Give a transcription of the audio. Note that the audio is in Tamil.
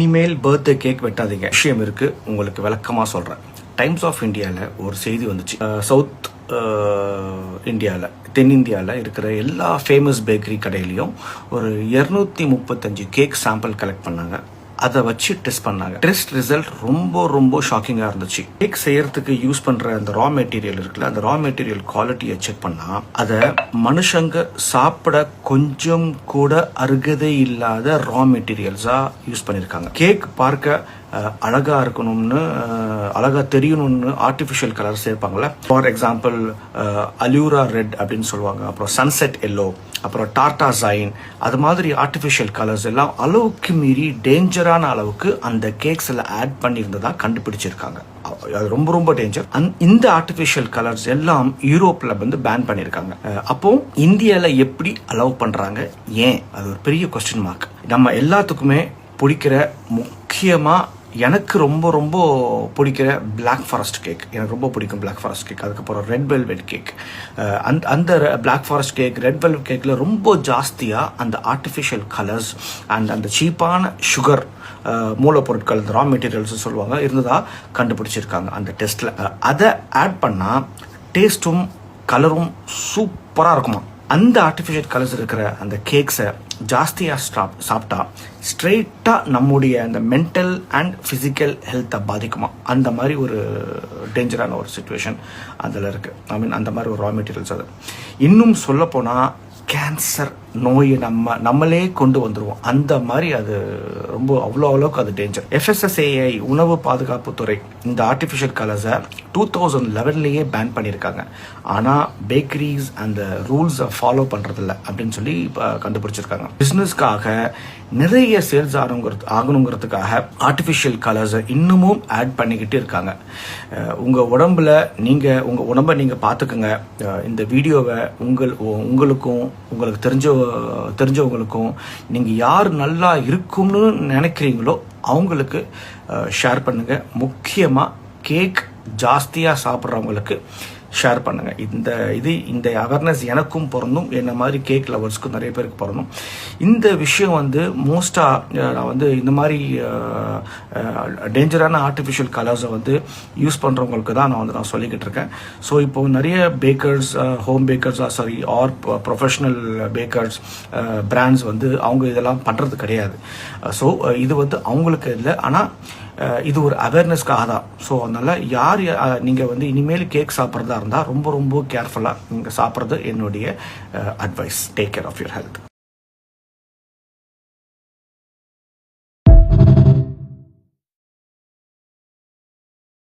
இனிமேல் பர்த்டே கேக் வெட்டாதீங்க. விஷயம் இருக்கு உங்களுக்கு விளக்கமா சொல்றேன். டைம்ஸ் ஆஃப் இந்தியாவில் ஒரு செய்தி வந்துச்சு. சவுத் இந்தியாவில் தென்னிந்தியாவில் இருக்கிற எல்லா ஃபேமஸ் பேக்கரி கடையிலையும் ஒரு இரநூத்தி முப்பத்தஞ்சு கேக் சாம்பிள் கலெக்ட் பண்ணாங்க. அதை வச்சு டெஸ்ட் பண்ணாங்க. டெஸ்ட் ரிசல்ட் ரொம்ப ரொம்ப ஷாக்கிங்காக இருந்துச்சு. கேக் செய்யறதுக்கு யூஸ் பண்ற அந்த ரா மெட்டீரியல் இருக்குல்ல அந்த ரா மெட்டீரியல் குவாலிட்டியை செக் பண்ணா அதை மனுஷங்க சாப்பிட கொஞ்சம் கூட அருகதை இல்லாத ரா மெட்டீரியல்ஸா யூஸ் பண்ணியிருக்காங்க கேக் பார்க்க அழகாக அழகா இருக்கணும்னு அழகாக அழகா தெரியணும்னு ஆர்டிஃபிஷியல் கலர் சேர்ப்பாங்கல்ல. ஃபார் எக்ஸாம்பிள் அலியூரா ரெட் அப்படின்னு சொல்லுவாங்க. அப்புறம் சன்செட் எல்லோ அப்புறம் டாட்டா சைன் அது மாதிரி ஆர்டிஃபிஷியல் கலர்ஸ் எல்லாம் அளவுக்கு மீறி டேஞ்சரான அளவுக்கு அந்த கேக்ஸில் ஆட் பண்ணியிருந்ததாக கண்டுபிடிச்சிருக்காங்க. அது ரொம்ப ரொம்ப டேஞ்சர் இந்த ஆர்டிஃபிஷியல் கலர்ஸ் எல்லாம் யூரோப்பில் வந்து பேன் பண்ணியிருக்காங்க. அப்போ இந்தியாவில் எப்படி அலோவ் பண்ணுறாங்க ஏன்? அது ஒரு பெரிய கொஸ்டின் மார்க் நம்ம எல்லாத்துக்குமே பிடிக்கிற முக்கியமாக எனக்கு ரொம்ப ரொம்ப பிடிக்கிற பிளாக் ஃபாரஸ்ட் கேக் எனக்கு ரொம்ப பிடிக்கும் பிளாக் ஃபாரஸ்ட் கேக் அதுக்கப்புறம் ரெட் வெல்வெட் கேக் அந்த அந்த black forest cake red velvet கேக்கில் ரொம்ப ஜாஸ்தியாக அந்த ஆர்டிஃபிஷியல் கலர்ஸ் அண்ட் அந்த சீப்பான சுகர் மூலப்பொருட்கள் இந்த ரா மெட்டீரியல்ஸ் சொல்லுவாங்க இருந்ததா கண்டுபிடிச்சிருக்காங்க அந்த டெஸ்ட்டில் அதை ஆட் பண்ணால் டேஸ்ட்டும் கலரும் சூப்பராக இருக்குமா? அந்த ஆர்டிஃபிஷியல் கலர்ஸ் இருக்கிற அந்த கேக்ஸை ஜாஸ்தியாக ஸ்டாப் சாப்பிட்டா ஸ்ட்ரெயிட்டாக நம்முடைய அந்த மென்டல் அண்ட் ஃபிசிக்கல் ஹெல்த்தை பாதிக்குமா? அந்த மாதிரி ஒரு டேஞ்சரான ஒரு சுச்சுவேஷன் அதில் இருக்குது ஐ மீன் அந்த மாதிரி ஒரு ரா மெட்டீரியல்ஸ் அது. இன்னும் சொல்லப்போனால் கேன்சர் நோயை நம்ம நம்மளே கொண்டு வந்துடுவோம் அந்த மாதிரி அது ரொம்ப அவ்வளோ அளவுக்கு அது டேஞ்சர் எஃப்எஸ்எஸ்ஏஐ உணவு பாதுகாப்பு துறை இந்த ஆர்டிஃபிஷியல் கலர்ஸை டூ தௌசண்ட் லெவன்லேயே பேன் பண்ணியிருக்காங்க. ஆனால் பேக்கரிஸ் அந்த ரூல்ஸை ஃபாலோ பண்ணுறதில்ல அப்படின்னு சொல்லி இப்போ கண்டுபிடிச்சிருக்காங்க. பிஸ்னஸ்க்காக நிறைய சேல்ஸ் ஆகணுங்கிறது ஆகணுங்கிறதுக்காக ஆர்டிஃபிஷியல் கலர்ஸை இன்னமும் ஆட் பண்ணிக்கிட்டு இருக்காங்க. உங்கள் உடம்புல நீங்கள் உங்கள் உடம்பை நீங்கள் பார்த்துக்குங்க. இந்த வீடியோவை உங்கள் உங்களுக்கும் உங்களுக்கு தெரிஞ்ச தெரிஞ்சவங்களுக்கும் நீங்கள் யார் நல்லா இருக்கும்னு நினைக்கிறீங்களோ அவங்களுக்கு ஷேர் பண்ணுங்க. முக்கியமா கேக் ஜாஸ்தியா சாப்பிட்றவங்களுக்கு ஷேர் பண்ணுங்க. இந்த இது இந்த அவேர்னஸ் எனக்கும் பிறந்தும் என்ன மாதிரி கேக் லவர்ஸ்க்கும் நிறைய பேருக்கு பிறந்தும் இந்த விஷயம் வந்து மோஸ்ட்டாக நான் வந்து இந்த மாதிரி டேஞ்சரான ஆர்டிஃபிஷியல் கலர்ஸை வந்து யூஸ் பண்ணுறவங்களுக்கு தான் நான் வந்து நான் சொல்லிக்கிட்டு இருக்கேன். ஸோ இப்போ நிறைய bakers home bakers sorry or professional bakers brands வந்து அவங்க இதெல்லாம் பண்ணுறது கிடையாது. ஸோ இது வந்து அவங்களுக்கு இல்லை. ஆனால் இது ஒரு அவேர்னஸ்க்காக தான். ஸோ அதனால் யார் நீங்கள் வந்து இனிமேல் கேக் சாப்பிட்றதா இருந்தால் ரொம்ப ரொம்ப கேர்ஃபுல்லாக நீங்கள் சாப்பிட்றது என்னுடைய advice take care of your health